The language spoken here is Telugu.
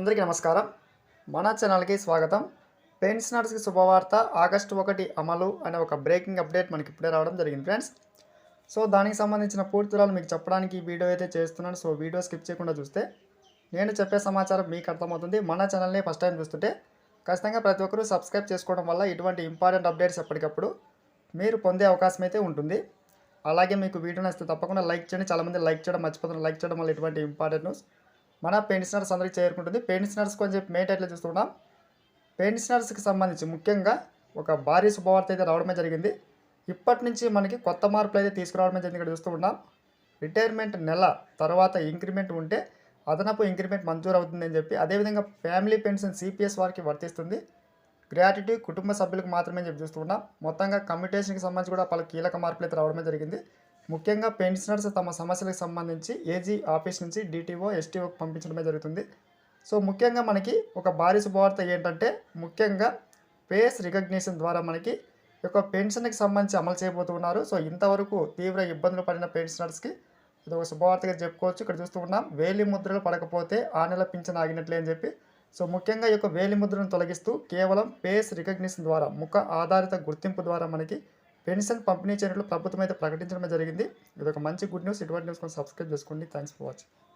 అందరికీ నమస్కారం. మన ఛానల్కి స్వాగతం. పెన్షనర్స్కి శుభవార్త. ఆగస్టు ఒకటి అమలు అనే ఒక బ్రేకింగ్ అప్డేట్ మనకి ఇప్పుడే రావడం జరిగింది ఫ్రెండ్స్. సో దానికి సంబంధించిన పూర్తిరాలు మీకు చెప్పడానికి ఈ వీడియో అయితే చేస్తున్నాను. సో వీడియో స్కిప్ చేయకుండా చూస్తే నేను చెప్పే సమాచారం మీకు అర్థమవుతుంది. మన ఛానల్ని ఫస్ట్ టైం చూస్తుంటే ఖచ్చితంగా ప్రతి ఒక్కరూ సబ్స్క్రైబ్ చేసుకోవడం వల్ల ఇటువంటి ఇంపార్టెంట్ అప్డేట్స్ ఎప్పటికప్పుడు మీరు పొందే అవకాశం అయితే ఉంటుంది. అలాగే మీకు వీడియో నచ్చితే తప్పకుండా లైక్ చేయండి. చాలామంది లైక్ చేయడం మర్చిపోతున్నారు. లైక్ చేయడం వల్ల ఇటువంటి ఇంపార్టెంట్ న్యూస్ మన పెన్షనర్స్ అందరికీ చేరుకుంటుంది. పెన్షనర్స్ కొంచెం మెయిన్ టైట్లో చూస్తున్నాం పెన్షనర్స్కి సంబంధించి ముఖ్యంగా ఒక భారీ శుభవార్త అయితే రావడమే జరిగింది. ఇప్పటి నుంచి మనకి కొత్త మార్పులు అయితే తీసుకురావడమే జరిగింది ఇక్కడ చూస్తూ ఉన్నాం. రిటైర్మెంట్ నెల తర్వాత ఇంక్రిమెంట్ ఉంటే అదనపు ఇంక్రిమెంట్ మంజూరు అవుతుందని చెప్పి అదేవిధంగా ఫ్యామిలీ పెన్షన్ సిపిఎస్ వారికి వర్తిస్తుంది. గ్రాట్యుటీ కుటుంబ సభ్యులకు మాత్రమే చెప్పి చూస్తున్నాం మొత్తంగా కమ్యూటేషన్కి సంబంధించి కూడా పలు కీలక మార్పులు అయితే రావడమే జరిగింది. ముఖ్యంగా పెన్షనర్స్ తమ సమస్యలకు సంబంధించి ఏజీ ఆఫీస్ నుంచి డిటిఓ ఎస్టీఓకి పంపించడమే జరుగుతుంది. సో ముఖ్యంగా మనకి ఒక భారీ శుభవార్త ఏంటంటే ముఖ్యంగా ఫేస్ రికగ్నిషన్ ద్వారా మనకి యొక్క పెన్షన్కి సంబంధించి అమలు చేయబోతున్నారు సో ఇంతవరకు తీవ్ర ఇబ్బందులు పడిన పెన్షనర్స్కి ఇది ఒక శుభవార్తగా చెప్పుకోవచ్చు. ఇక్కడ చూస్తూ ఉన్నాం వేలి ముద్రలు పడకపోతే ఆ నెల పింఛన్ ఆగినట్లే అని చెప్పి. సో ముఖ్యంగా ఈ యొక్క వేలి ముద్రను తొలగిస్తూ కేవలం ఫేస్ రికగ్నిషన్ ద్వారా ముఖ ఆధారిత గుర్తింపు ద్వారా మనకి పెన్షన్ పంపిణీ చేయనట్లు ప్రభుత్వం అయితే ప్రకటించడం జరిగింది. ఇది ఒక మంచి గుడ్ న్యూస్. ఇటువంటి న్యూస్ కొంచెం సబ్స్క్రైబ్ చేసుకోండి. Thanks for watching